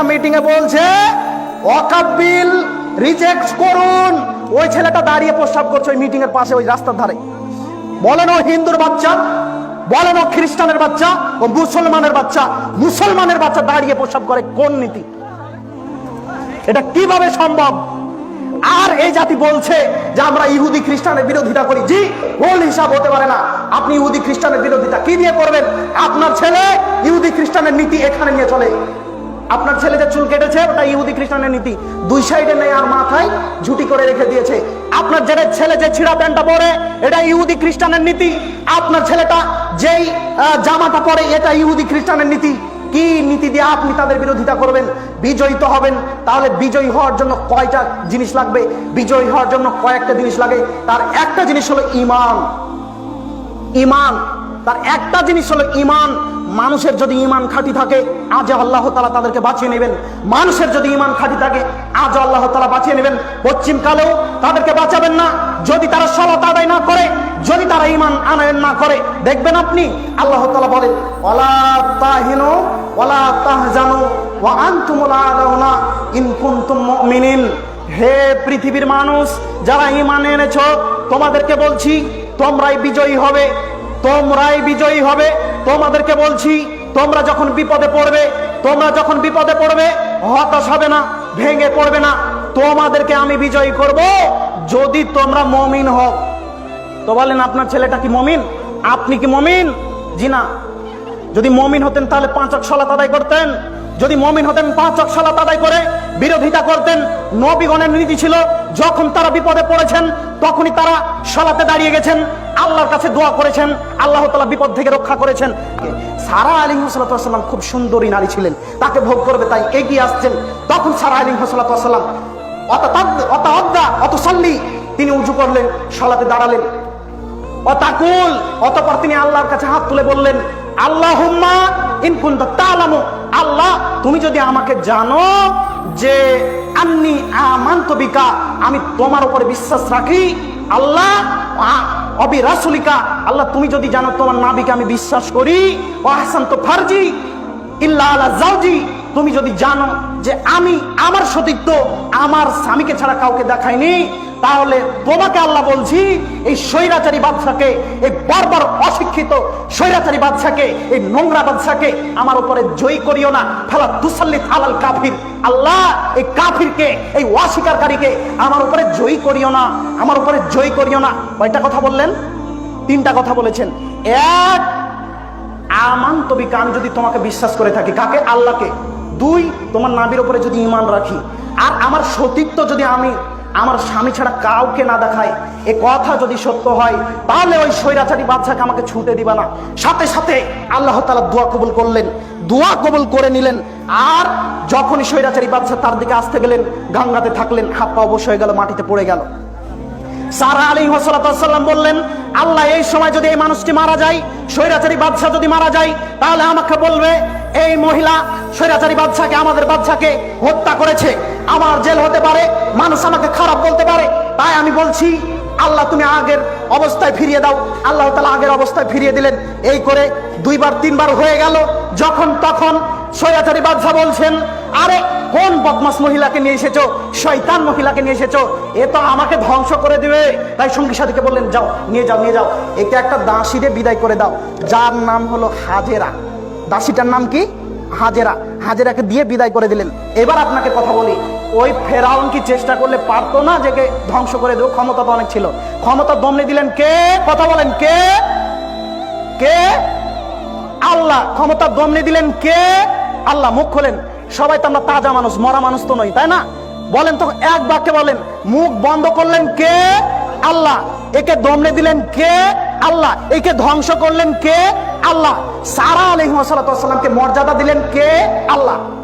ছেলেটা মিটিং এ বলছে ওয়াকাব বিল রিজেক্ট করুন। ওই ছেলেটা দাঁড়িয়ে প্রস্তাব করছে ওই পাশে, ওই রাস্তার ধারে। বলেন ও হিন্দুর বাচ্চা, বলেন ও খ্রিস্টানের বাচ্চা, ও মুসলমানের বাচ্চা মুসলমানের বাচ্চা দাঁড়িয়ে করে কোন নীতি? এটা কীভাবে সম্ভব? আর এই জাতি বলছে যে আমরা ইহুদি খ্রিস্টানের বিরোধিতা করি। জি, ভুল হিসাব হতে পারে না। আপনি ইহুদি খ্রিস্টানের বিরোধিতা কি দিয়ে করবেন? আপনার ছেলে ইহুদি খ্রিস্টানের নীতি এখানে নিয়ে চলে। আপনার ছেলে যে চুল কেটেছে, ওটা ইহুদি খ্রিস্টানের নীতি। দুই সাইডে নেই আর মাথায় ঝুটি করে রেখে দিয়েছে। আপনার যে ছেলে যে ছিঁড়া প্যান্টটা পরে, এটা ইহুদি খ্রিস্টানের নীতি। আপনার ছেলেটা যেই জামাটা পরে, এটা ইহুদি খ্রিস্টানের নীতি। কি নীতি দিয়ে আপনি তাদের বিরোধিতা করবেন? বিজয়ী তো হবেন। তাহলে বিজয়ী হওয়ার জন্য কয়টা জিনিস লাগবে? বিজয়ী হওয়ার জন্য কয়েকটা জিনিস লাগে। তার একটা জিনিস হলো ইমান। ইমান। তার একটা জিনিস হলো ইমান। মানুষের যদি ইমান খাঁটি থাকে, আজ আল্লাহ তালা তাদেরকে বাঁচিয়ে নেবেন। মানুষের যদি ইমান খাঁটি থাকে, আজ আল্লাহ তালা বাঁচিয়ে নেবেন। পশ্চিমকালেও তাদেরকে বাঁচাবেন না। যদি তারা সলাত আদায় না করে, যদি তারা ইমান আনায়ন না করে, দেখবেন আপনি, আল্লাহ তালা বলেন ওলা তাহিনো ওলা তাহজানো ওয়া আনতুমুল আলাউনা হে পৃথিবীর মানুষ, যারা ইমান এনেছ, তোমাদেরকে বলছি, তোমরাই বিজয়ী হবে, তোমরাই বিজয়ী হবে। তোমাদেরকে বলছি, তোমরা যখন বিপদে পড়বে, তোমরা যখন বিপদে পড়বে, হতাশ হবে না, ভেঙে পড়বে না। তোমাদেরকে আমি বিজয়ী করব যদি তোমরা মমিন হও। তো বলেন, আপনার ছেলেটা কি মমিন? আপনি কি মমিন? জি না। যদি মমিন হতেন, তাহলে পাঁচ অক সলাত আদায় করতেন। যদি মমিন হতেন পাঁচ অক সলাত আদায় করে বিরোধিতা করতেন। নবীগণের নীতি ছিল, যখন তারা বিপদে পড়েছেন, তখনই তারা সলাতে দাঁড়িয়ে গেছেন। আল্লাহর কাছে দোয়া করেছেন, আল্লাহ তালা বিপদ থেকে রক্ষা করেছেন। সারা আলী হাসালাম খুব সুন্দরী নারী ছিলেন, তাকে ভোগ করবে, তাই এগিয়ে আসছেন। তখন সারা আলী হাসালাম অত অদ্দা অত সাল্লি তিনি উঁচু করলেন, সলাতে দাঁড়ালেন। অতাকুল, অতপর তিনি আল্লাহর কাছে হাত তুলে বললেন আল্লাহ ইনকুন্ত আল্লাহ, তুমি যদি আমাকে জানো যে আন্নি আমান্তবিকা আমি তোমার উপরে বিশ্বাস রাখি, আল্লাহ অবি রাসুলিকা, আল্লাহ তুমি যদি জানো তোমার নাবিকে আমি বিশ্বাস করি ও হাসান তো ফার্জি, ইল্লা আলা জাউজি তুমি যদি জানো যে আমি আমার সতীত্ব আমার স্বামীকে ছাড়া কাউকে দেখাইনি, তাহলে তোমাকে আল্লাহ বলছি, এই স্বৈরাচারী বাদশাকে, এই বারবার অশিক্ষিত স্বৈরাচারী বাদশাকে, এই নোংরা বাদশাকে আমার উপরে জয়ী করিও না। ফেলা তুসাল্লিত আলাল কাফির। আল্লাহ, এই কাফিরকে, এই অস্বীকারীকে আমার উপরে জয়ী করিও না, আমার উপরে জয়ী করিও না। কয়টা কথা বললেন? তিনটা কথা বলেছেন। এক আমান্তবিক কান যদি তোমাকে বিশ্বাস করে থাকি, কাকে? আল্লাহকে। দুই, তোমার নাবির ওপরে যদি ইমান রাখি। আর আমার সতীত্ব যদি আমি, আমার স্বামী ছাড়া কাউকে না দেখাই, এ কথা যদি সত্য হয়, তাহলে ওই স্বৈরাচারী বাচ্চাকে আমাকে ছুটে দিবা না। সাথে সাথে আল্লাহ তালা দোয়া কবুল করলেন। দোয়া কবুল করে নিলেন। আর যখনই স্বৈরাচারী বাচ্চা তার দিকে আসতে গেলেন, গাঙ্গাতে থাকলেন, হাত পা অবশ্য হয়ে গেল, মাটিতে পড়ে গেল। সারা আলী হাসাল্লাম বললেন, আল্লাহ, এই সময় যদি এই মানুষটি মারা যায়, স্বৈরাচারী বাদশাহ যদি মারা যায়, তাহলে আমাকে বলবে, এই মহিলা স্বৈরাচারী বাদশাকে, আমাদের বাদশাকে হত্যা করেছে। আমার জেল হতে পারে, মানুষ আমাকে খারাপ বলতে পারে। তাই আমি বলছি, আল্লাহ তুমি আগের অবস্থায় ফিরিয়ে দাও। আল্লাহ তালা আগের অবস্থায় ফিরিয়ে দিলেন। এই করে দুইবার, তিনবার হয়ে গেল। যখন তখন স্বৈরাচারী বাদশাহ বলছেন, আরে, কোন বদমাস মহিলাকে নিয়ে এসেছ? শয়তান মহিলাকে নিয়ে এসেছ? এ তো আমাকে ধ্বংস করে দিবে। তাই সঙ্গী সাথীকে বললেন, যাও, নিয়ে যাও নিয়ে যাও। একে একটা দাসীরে বিদায় করে দাও। যার নাম হলো হাজেরা। দাসীটার নাম কি? হাজেরা, হাজেরাকে দিয়ে বিদায় করে দিলেন। এবার আপনাকে কথা বলি, ওই ফেরাউন কি চেষ্টা করলে পারতো না যে ধ্বংস করে দেবো? ক্ষমতা তো অনেক ছিল। ক্ষমতা দমনে দিলেন কে? কথা বলেন, কে? কে? আল্লাহ। ক্ষমতা দমনে দিলেন কে? আল্লাহ, মুখ খোলেন। সবাই তো আমরা তাজা মানুষ, মরা মানুষ তো নই, তাই না? বলেন তো এক বাক্যে বলেন, মুখ বন্ধ করলেন কে? আল্লাহ। একে দমনে দিলেন কে? আল্লাহ। একে ধ্বংস করলেন কে? আল্লাহ সারা আলহিমসাল্লামকে মর্যাদা দিলেন কে? আল্লাহ।